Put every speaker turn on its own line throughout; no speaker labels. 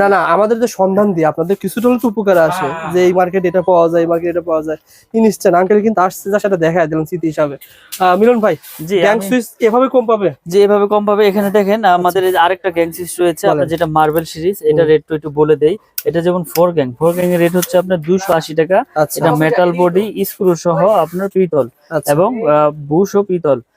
না না আমাদের যে সন্ধান দিয়ে আপনাদের কিছুটা হলে তো উপকার আসে
হ্যাঁ।
যে এই মার্কেট এটা পাওয়া যায় এই মার্কেট এটা পাওয়া যায়। ইনস্ট্যান্ট আঙ্কেল কিন্তু আসছে যা সেটা দেখা দিলাম স্মৃতি হিসাবে। মিলন ভাই
জি
ব্যাংক সুইচ এভাবে কম পাবে?
যে এভাবে কম পাবে। এখানে দেখেন আমাদের এই আরেকটা গ্যাং সিরিজ রয়েছে আপনার যেটা মার্বেল সিরিজ এটা। রেট একটু বলে দেই। এটা যেমন ফোর গ্যাং ফোর গ্যাং এর রেট হচ্ছে আপনার দুশো আশি টাকা।
আচ্ছা।
এটা মেটাল বডি স্ক্রু সহ আপনার পিতল
আচ্ছা।
এবং বুশ ও পিতল।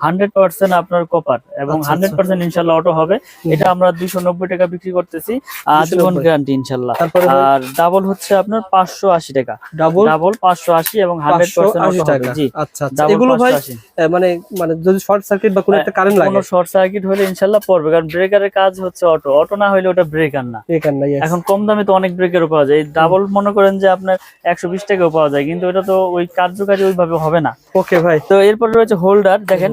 হান্ড্রেড পার্সেন্ট আপনার কপার এবং
আচ্ছা,
হান্ড্রেড পার্সেন্ট ইনশাল্লাহ অটো হবে। এটা আমরা দুইশো নব্বই টাকা বিক্রি করতেছি। আজীবন
290
গ্যারান্টি ইনশাল্লাহ। আর ডাবল হচ্ছে আপনার পাঁচশো আশি টাকা।
ডাবল
ডাবল পাঁচশো আশি এবং হান্ড্রেড পার্সেন্ট
আশি
অটো হবে।
টাকা
জি।
আচ্ছা আচ্ছা। এগুলো ভাই মানে মানে যদি শর্ট সার্কিট বা কোনো একটা কারেন্ট লাগে।
শর্ট সার্কিট হলে ইনশাল্লাহ পড়বে। কারণ ব্রেকারের কাজ হচ্ছে অটো অটো না হলে ওটা ব্রেকার না।
এখান
কম দামে তো অনেক ব্রেকেরও পাওয়া যায়। ডাবল মনে করেন যে আপনার একশো বিশ টাকাও পাওয়া যায়। কিন্তু এটা তো ওই কার্যকারী ওইভাবে হবে না।
ওকে ভাই।
তো এরপরে রয়েছে হোল্ডার দেখেন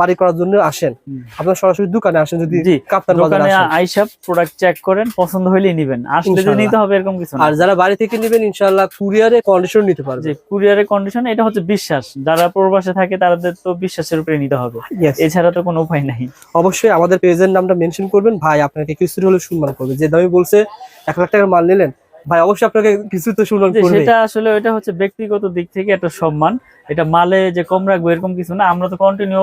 বাড়ি করার জন্য আসেন। আপনার সরাসরি দোকানে আসেন যদি
জি,
কাপ্তান
দোকানে আইসা প্রোডাক্ট চেক করেন পছন্দ হইলেই নিবেন। আসলে যে
ইনশাল্লাহ।
নিতে হবে এরকম কিছু
আর যারা বাড়ি থেকে নেবেন ইনশাআল্লাহ কুরিয়ারে কন্ডিশন নিতে পারবে।
যে কুরিয়ারের কন্ডিশন এটা হচ্ছে বিশ্বাস। যারা প্রবাসে থাকে তাদের তো বিশ্বাসের উপরে নিতে হবে। এছাড়া তো কোনো উপায় নাই।
অবশ্যই আমাদের পেজের নামটা মেনশন করবেন। ভাই আপনাকে কিছু হলে সম্মান করবে। যে দামি বলছে এক লাখ টাকার মাল নিলেন ভাই অবশ্যই আপনাকে কিছু তো সম্মান করবে
সেটা আসলে এটা হচ্ছে ব্যক্তিগত দিক থেকে একটা সম্মান। এটা মালে যে কম রাখব এরকম কিছু না। আমরা তো কন্টিনিউ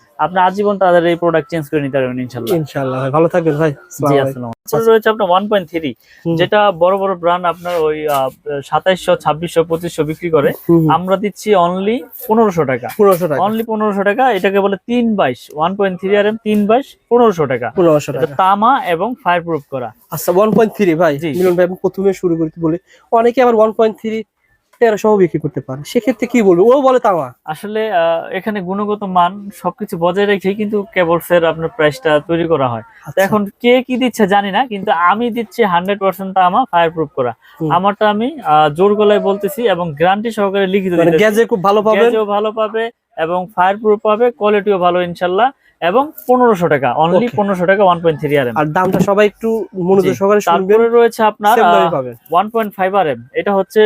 আপনি আজীবন তাদের এই প্রোডাক্ট চেঞ্জ করে নিতে পারবেন ইনশাল্লাহ
ইনশাআল্লাহ ভালো থাকবেন ভাই
জি
আসসালামু
রয়েছে আপনার ওয়ান পয়েন্ট থ্রি। যেটা বড় বড় ব্র্যান্ড আপনার ওই সাতাইশশো ছাব্বিশশো পঁচিশশো বিক্রি করে। আমরা দিচ্ছি অনলি পনেরোশো টাকা।
পনেরোশো টাকা।
অনলি পনেরোশো টাকা এটাকে বলে তিন বাইশ one point three R M তিন বাইশ পনেরোশো টাকা।
পনেরোশো
এটা
টাকা।
তামা এবং ফায়ার প্রুফ করা।
আচ্ছা ওয়ান পয়েন্ট থ্রি ভাই। মিলন ভাই প্রথমে শুরু করতে বলি। অনেকে আবার ওয়ান পয়েন্ট থ্রি তেরোশো বিক্রি করতে পারে। সেক্ষেত্রে কি বলব? ও বলে তামা
আসলে এখানে গুণগত মান সবকিছু বজায় রেখেই কিন্তু কেবলস এর আপনার প্রাইসটা তৈরি করা হয়।
আচ্ছা,
এখন কে কি দিচ্ছে জানি না কিন্তু আমি দিচ্ছি হান্ড্রেড পার্সেন্ট তামা ফায়ার প্রুফ করা। আমারটা আমি জোর গলায় বলতেছি এবং গ্যারান্টি সহকারে লিখিত
মানে গ্যাজে খুব ভালো
গ্যাজও ভালো পাবে এবং ফায়ার প্রুফ পাবে কোয়ালিটিও ভালো ইনশাল্লাহ। এবং পনেরোশো টাকা অনলি পনেরোশো টাকা one point three R M
আর দামটা সবাই একটু মনোযোগ সহকারে
তারপরে রয়েছে আপনার one point five R M এটা হচ্ছে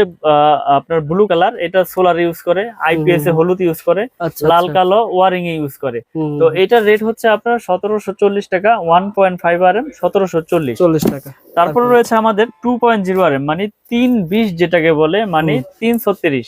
আপনার ব্লু কালার এটা সোলার ইউজ করে আইপিএস এ হলুদ ইউজ করে
আচ্ছা
লাল
আচ্ছা।
কালো ওয়ারিং এ ইউজ করে তো এটার রেট হচ্ছে আপনার সতেরোশো চল্লিশ টাকা one point five R M সতেরোশো চল্লিশ।
চল্লিশ টাকা।
তারপরে? রয়েছে আমাদের two point zero R M মানে তিন বিশ যেটাকে বলে মানে তিন ছত্রিশ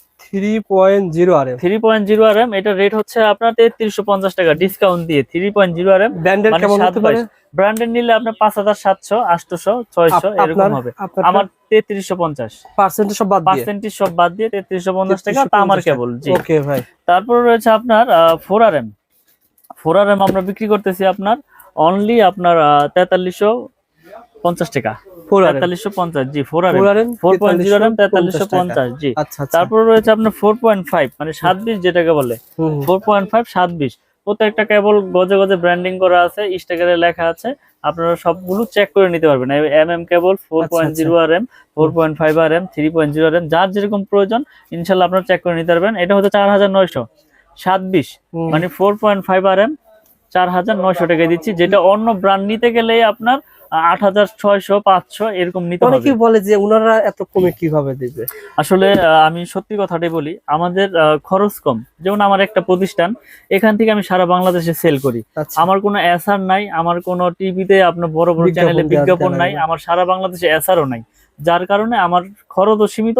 three point zero R M
three point zero R M এটা রেট হচ্ছে আপনার তেত্রিশশো পঞ্চাশ টাকা ডিসকাউন্ট দিয়ে three point zero R M
branded কেমন হতে পারে?
ব্র্যান্ডের নিলে আপনার পাঁচ হাজার সাতশো আটশোশো ছয়শো এরকম হবে। আমার তেত্রিশশো পঞ্চাশ।
পার্সেন্টেজ সব বাদ
পার্সেন্টেজ সব বাদ দিয়ে তেত্রিশশো পঞ্চাশ টাকা কেবল জি।
ওকে ভাই।
তারপর রয়েছে আপনার four R M four R M আমরা বিক্রি করতেছি আপনার অনলি আপনার তেতাল্লিশশো পঞ্চাশ টাকা।
ফোর আর এম
তেতাল্লিশশো পঞ্চাশ জি ফোর পয়েন্ট জিরো আর তেতাল্লিশশো পঞ্চাশ জি। রয়েছে আপনার ফোর পয়েন্ট ফাইভ মানে সাত বিশ যেটাকে বলে।
হুম, হুম।
ফোর পয়েন্ট ফাইভ সাত বিশ প্রত্যেকটা কেবল গজে গজে ব্র্যান্ডিং করা আছে স্টিকারে লেখা আছে। আপনারা সবগুলো চেক করে নিতে পারবেন। M M cable four point zero R M four point five R M three point zero R M যার যেরকম প্রয়োজন ইনশাল্লাহ আপনারা চেক করে নিতে পারবেন। এটা হচ্ছে চার হাজার নয়শো। সাত বিশ মানে four point five R M চার হাজার নয়শো টাকা দিচ্ছি যেটা অন্য ব্র্যান্ড নিতে গেলে আপনার আট হাজার ছয়শো পাঁচশো এরকম নিতে হবে।
অনেকেই বলে যে ওনারা এত কমে কীভাবে দেবে?
আসলে আহ, আমি সত্যি কথাটাই বলি আমাদের খরচ কম। যেমন আমার একটা প্রতিষ্ঠান এখান থেকে আমি সারা বাংলাদেশে সেল করি।
আচ্ছা।
আমার কোনো এসআর নাই আমার কোনো টিভিতে আপনার বড় বড় চ্যানেলে বিজ্ঞাপন নাই আমার সারা বাংলাদেশে এসআরও নাই। যার কারণে আমার খরচও সীমিত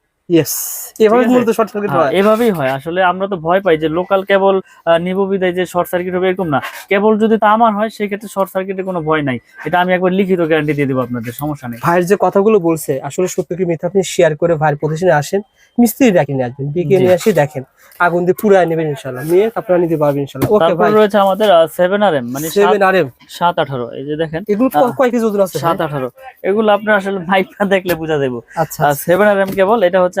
ইয়েস এভাবে মূলত শর্ট সার্কিট
হ্যাঁ, এভাবেই আসলে আমরা তো ভয় পাই যে লোকাল কেবল নিব বিদায় যে শর্ট সার্কিট হবে এরকম না। কেবল যদি তামার হয় সেক্ষেত্রে শর্ট সার্কিটের কোনো ভয় নাই। এটা আমি একবার লিখিত গ্যারান্টি দিয়ে দেবো আপনাদের সমস্যা নেই।
ভাইয়ের যে কথাগুলো বলছে আসলে সত্য কি মিথ্যা আপনি শেয়ার করে ভাইয়ের প্রতিষ্ঠানে আসেন মিস্ত্রি ডাকি নিয়ে আসবেন বিকে নিয়ে আসি দেখেন। আগুন দিয়ে পুরাই নেবেন ইনশাল্লাহ নিয়ে আপনারা নিতে পারবেন ওকে ভাই
রয়েছে আমাদের মানে
সেভেন আর এম
সাত আঠারো এই যে দেখেন।
এগুলো কয় কেজি ওজন আছে
সাত আঠারো। এগুলো আপনার আসলে মাইকটা দেখলে বোঝা যাব
আচ্ছা
সেভেন আর এম কেবল এটা হচ্ছে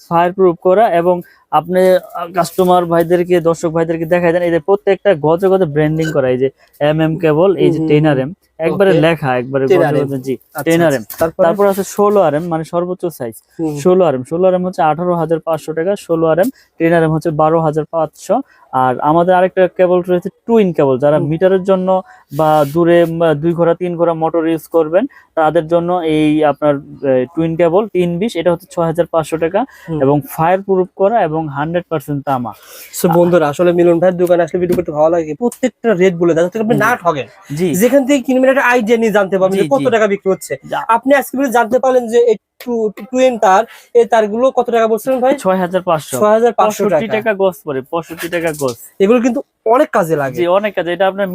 ফায়ার প্রুফ করা এবং আপনি কাস্টমার ভাইদেরকে দর্শক ভাইদেরকে দেখাই দেন এই যে প্রত্যেকটা গজে গজে ব্র্যান্ডিং করা এই যে এম এম কেবল এই যে টেনার এম একবারে লেখা একবারে
10
গজে
RM
গজে জি টেন আর। এম
তারপর?
তারপর আছে ষোলো আর এম মানে সর্বোচ্চ সাইজ ষোলো আর এম ষোলো আর এম হচ্ছে আঠারো হাজার পাঁচশো টাকা ষোলো R M ten R M হচ্ছে বারো হাজার পাঁচশো। আর আমাদের আরেকটা কেবল রয়েছে টুইন কেবল যারা মিটারের জন্য বা দূরে দুই ঘোড়া তিন ঘোড়া মোটর ইউজ করবেন তাদের জন্য এই আপনার টুইন কেবল তিন বিশ এটা হচ্ছে ছয় হাজার পাঁচশো টাকা এবং ফায়ার প্রুফ করা এবং হান্ড্রেড পার্সেন্ট তামা।
বন্ধুরা আসলে মিলন ভাইয়ের দোকানে আসলে ভিডিও করতে ভালো লাগে প্রত্যেকটা রেট বলে দেয় আপনি না ঠগেন।
জি।
যেখান থেকে কিনবেন একটা আইডিয়া নিয়ে জানতে পারবেন যে কত টাকা বিক্রি হচ্ছে। আপনি আজকে জানতে পারলেন যে টুয়েন তার এই তারগুলো কত টাকা বলছিলেন ভাই?
ছয় হাজার পাঁচশো।
ছয় হাজার পাঁচশো টাকা।
টাকা গজ পরে পঁয়ষট্টি টাকা গজ
এগুলো কিন্তু অনেক কাজে লাগে।
অনেক কাজে। এটা আপনার